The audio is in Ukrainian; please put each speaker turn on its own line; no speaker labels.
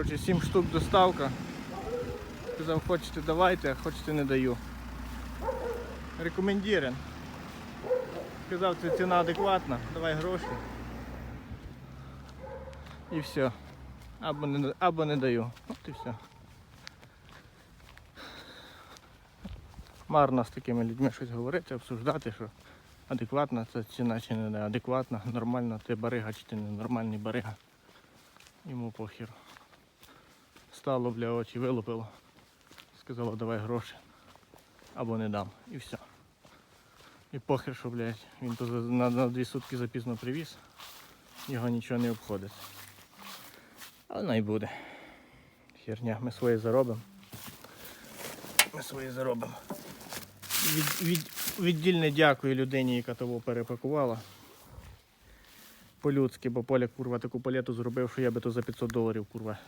Короче, 7 штук доставка. Сказав, хочете давайте, а хочете не даю. Рекомендірен. Сказав, це ціна адекватна, давай гроші. І все. Або не, або не даю. От і все. Марно з такими людьми щось говорити, обсуждати, що адекватна ця ціна чи не адекватна, нормальна, ти барига чи ти не нормальний барига. Йому похір. Стало, бля, очі вилупило. Сказало, давай гроші. Або не дам. І все. І похер, що, блядь, він то на, на дві сутки запізно привіз. Його нічого не обходить. Але най буде. Херня, ми своє заробимо. Ми своє заробимо. Від, від, віддільне дякую людині, яка того перепакувала. По-людськи, бо Поля курва таку палету зробив, що я би то за 500 доларів курва